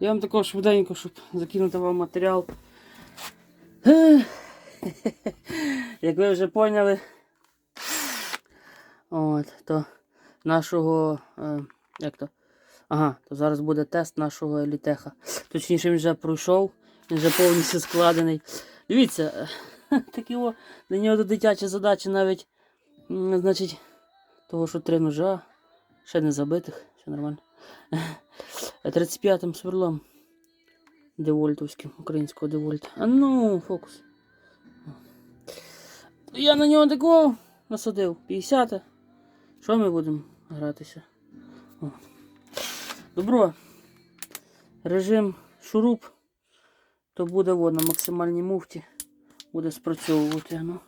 Я вам також швиденько, щоб закинути вам матеріал. Як ви вже поняли, от, то нашого. Е, як то? Ага, то зараз буде тест нашого елітеха. Точніше, він вже пройшов, він вже повністю складений. Дивіться, такі о, для нього дитячі задачі навіть, значить, того, що три ножа, ще не забитих, все нормально. 35-м сверлом девольтовським, українського девольта. А ну, фокус. Я на нього такого насадив. 50. Що ми будемо гратися? О. Добро. Режим шуруп. То буде во, на максимальній муфті. Буде спрацьовувати. Ну.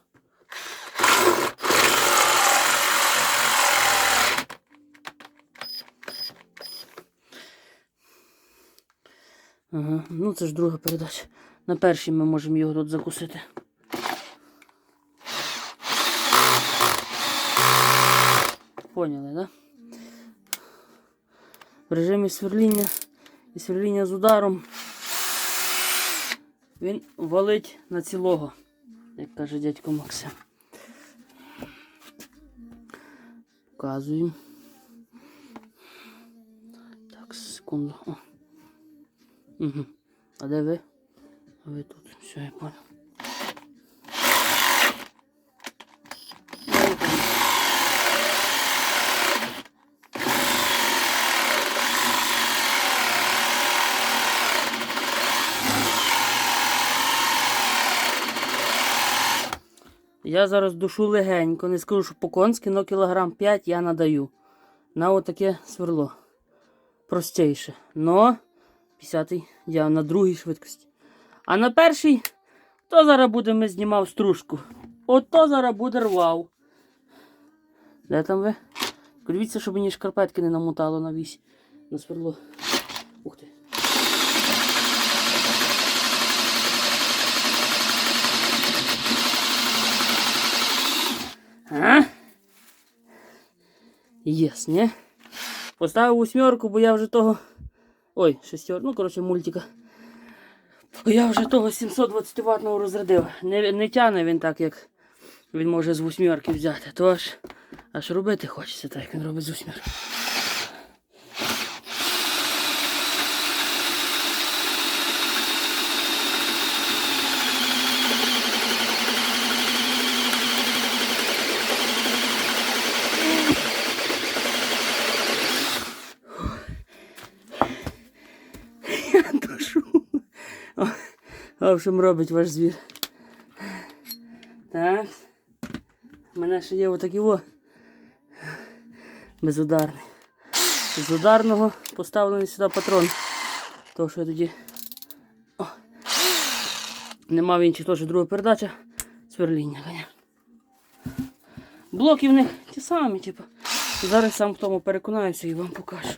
Ага, ну це ж друга передача. На першій ми можемо його тут закусити. Поняли, да? В режимі сверління і сверління з ударом він валить на цілого, як каже дядько Максим. Показуємо. Так, секунду. О. Угу. А де ви? А ви тут. Все, я понял. Я зараз душу легенько, не скажу, що по-конськи, але кілограм 5 я надаю. На отаке сверло. Простіше. Но 50-й я на другій швидкості. А на першій, то зараз буде ми знімав стружку. Ото зараз буде рвав. Де там ви? Дивіться, щоб мені шкарпетки не намотало на вісь. На сверло. Ух ти. А? Єс, ні? Поставив восьмерку, бо я вже того. Ой, шестер, ну, коротше, мультика. Я вже того 720 ватного розрядив. Не, не тяне він так, як він може з восьмерки взяти. То аж, аж робити хочеться, так як він робить з восьмерки. Я душу. О, В общем, робить ваш звір. Так. У мене ще є отакий о. Безударний. З ударного поставлений сюди патрон. То що я тоді. О. Нема в інших теж друга передача. Сверління, звісно. Блоки в них ті самі, типу. Зараз сам в тому переконаюся і вам покажу.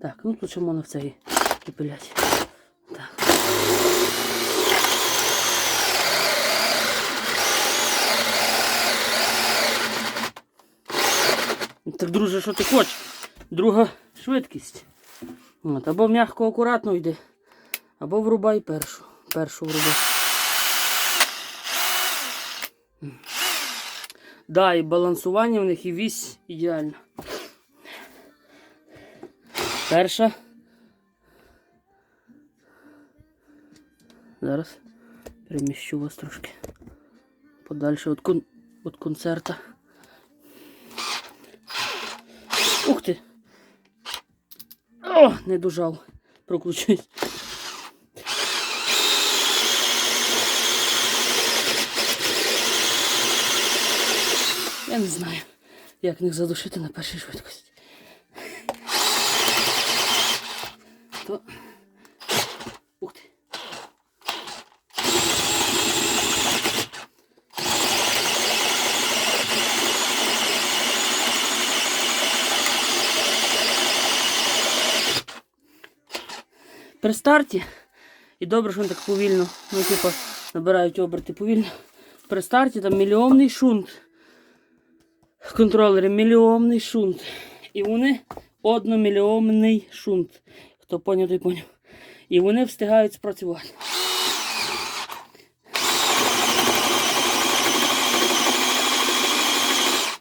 Так, ну тут ще можна в цей кипелять. Так, друже, що ти хочеш? Друга швидкість. От, або м'яко акуратно йди, або врубай першу. Першу врубай. Да, і балансування в них і вісь ідеально. Перша. Зараз переміщу вас трошки подальше від, кон... від концерта. Ух ти! О, не дожав. Прокручусь. Я не знаю, як них задушити на першій швидкості. То... При старті, і добре, що він так повільно, ну, типу, набирають оберти повільно. При старті там мільйонний шунт. Контролери, мільйонний шунт. І вони одномільйонний шунт. Хто поняв, той поняв. І вони встигають спрацювати.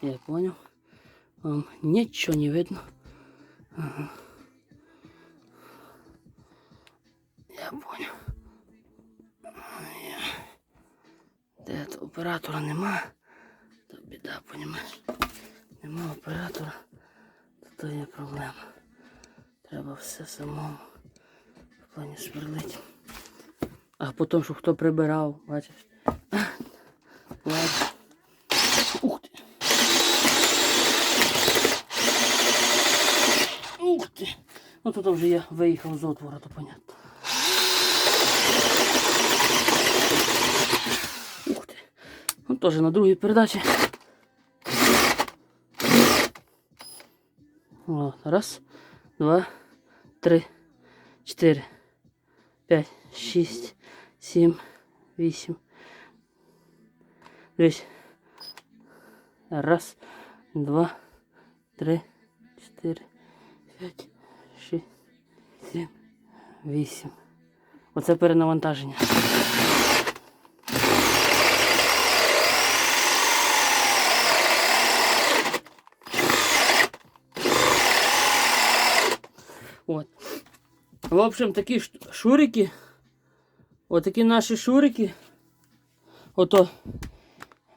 Я понял. Вам нічого не видно. Ага. Я. Де то оператора нема, то біда, понімаєш. Нема оператора, то то є проблема. Треба все самому в плані сверлити. А потім, щоб хто прибирав, бачиш. Ладно. Ух ти. Ух ти. Ну тут вже я виїхав з отвора, то понятно. Ух ти. Теж на другій передачі. О, раз, два, три, чотири, п'ять, шість, сім, вісім. Дивись. Раз, два, три, чотири, п'ять, шість, сім, вісім. Оце перенавантаження. От. В общем, такі шурики. Отакі наші шурики. Ото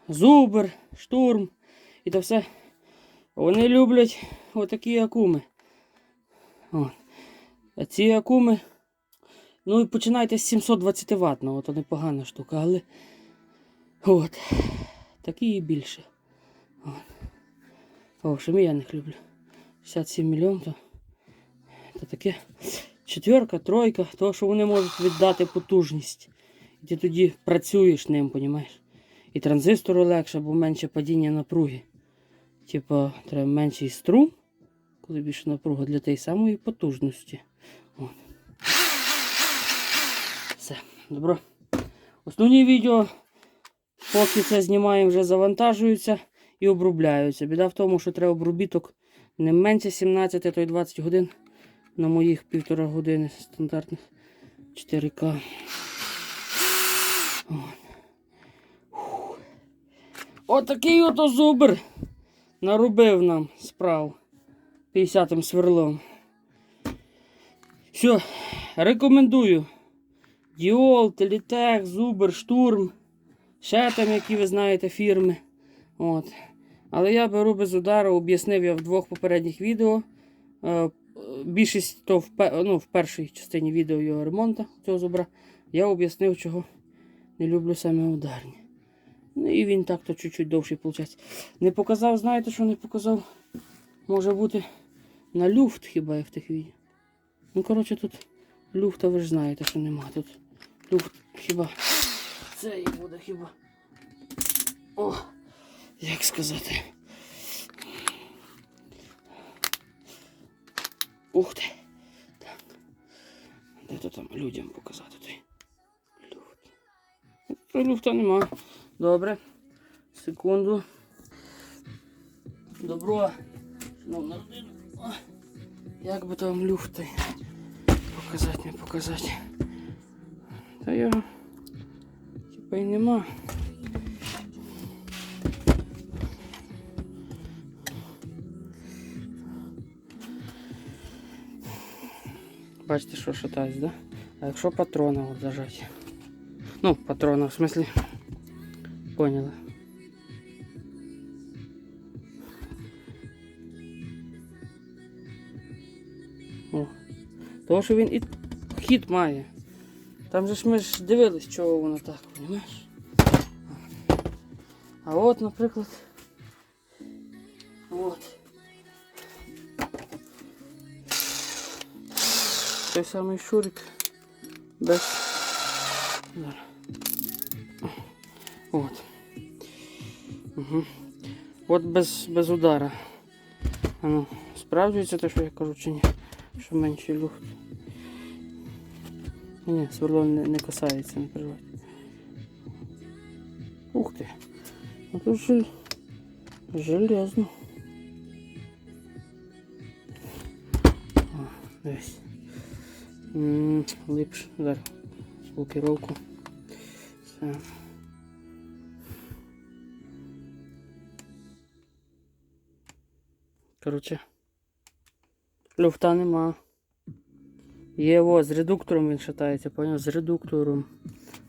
зубр, штурм і то все. Вони люблять отакі акуми. От. А ці акуми. Ну і починайте з 720 ватного, то непогана штука, але. От. Такі і більше. От. В общем, я них люблю. 67 мільйон, то, то таке. Четверка, тройка, то що вони можуть віддати потужність. І ти тоді працюєш ним, понімаєш? І транзистору легше, бо менше падіння напруги. Типа, треба менший струм, коли більше напруга для тієї самої потужності. От. Все, добро. Основні відео, поки це знімаємо, вже завантажуються і обробляються. Біда в тому, що треба обробіток не менше 17, а то й 20 годин на моїх півтора години стандартних 4К. Отакий ото зубр наробив нам справ 50-м сверлом. Все, рекомендую. Діол, Телітек, Зубр, Штурм. Ще там, які ви знаєте, фірми. От. Але я беру без удару, об'яснив я в двох попередніх відео. Більшість то в, ну, в першій частині відео його ремонту цього зубра. Я об'яснив, чого не люблю саме ударні. Ну і він так-то чуть-чуть довший виходить. Не показав, знаєте, що не показав? Може бути на люфт хіба як в тих відео. Ну, коротше, тут люфта ви ж знаєте, що нема. Тут люфт хіба. Це буде хіба. О, як сказати. Ух ти. Так. Де то там людям показати той люфт? Тут люфта нема. Добре. Секунду. Добро. Шановна родина. Як би там люфти показати, не показати. Та його типа і нема. Бачите, що шатається, да? А якщо патрона от зажать? Ну, патрона, в смысле. Поняли. О. Тому що він і хід має. Там же ж ми ж дивились, чого воно так, розумієш? А от, наприклад. От. Той самий шурик. Без. От. Угу. От без, без удара. А ну, справджується те, що я кажу, чи ні? Що менший люфт. Ні, сверло не, не касається, не переживайте. Ух ти. А тут же железно. Дивись. М, Липше. Зараз. Блокировку. Все. Короче. Люфта нема. Є о, з редуктором він шатається, поняв? З редуктором.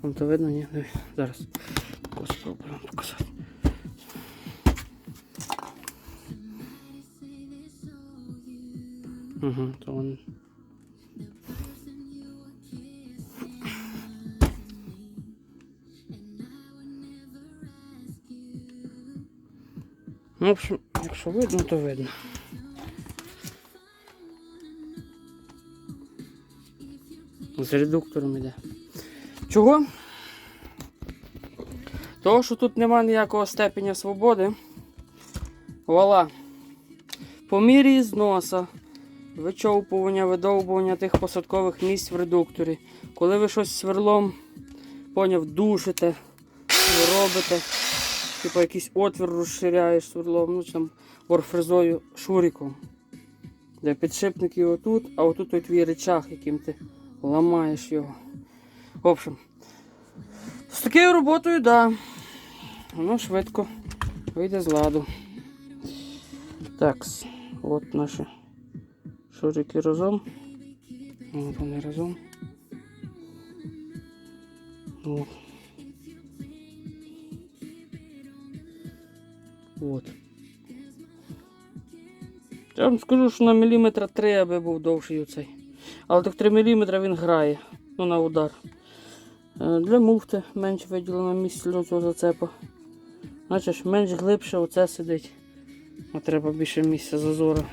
Вам то видно, ні? Дивись, зараз. Спробуємо показати. Угу, то он. В общем, якщо видно, то видно. З редуктором іде. Чого? Того, що тут нема ніякого степеня свободи. Вуаля. По мірі зноса, вичовпування, видовбування тих посадкових місць в редукторі. Коли ви щось сверлом, поняв, душите, робите, типу якийсь отвір розширяєш сверлом, ну там орфрезою шуриком. Де підшипники отут, а отут той твій речах, яким ти ламаєш його. В общем, з такою роботою, да. Воно швидко вийде з ладу. Так, от наші шурики разом. От вони разом. От. От. Я вам скажу, що на міліметра 3 аби був довший оцей. Але так 3 мм він грає. Ну на удар. Е, Для муфти менш виділено місце для цього зацепа. Значить, менш глибше оце сидить. А треба більше місця зазору.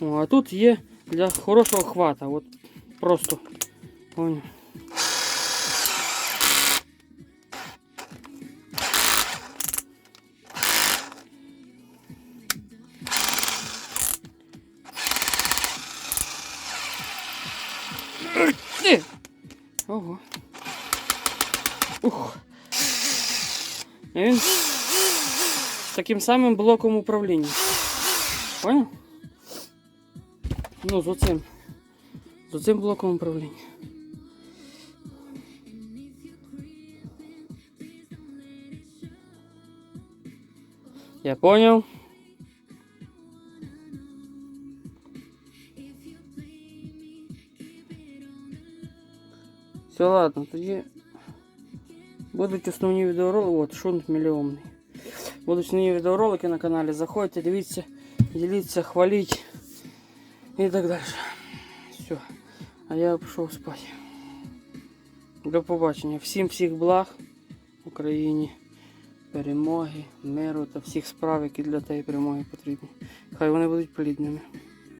А тут є для хорошого хвата. От просто. Понял. Таким самим блоком управління. Понял? Ну, з оцим. З оцим блоком управління. Я понял. Все, ладно, тоді будуть основні відеоролики. От, шунт мільйонний. Будуть основні відеоролики на каналі. Заходьте, дивіться, діліться, хваліть і так далі. Все. А я пішов спати. До побачення. Всім всіх благ Україні, перемоги, миру та всіх справ, які для тієї перемоги потрібні. Хай вони будуть плідними.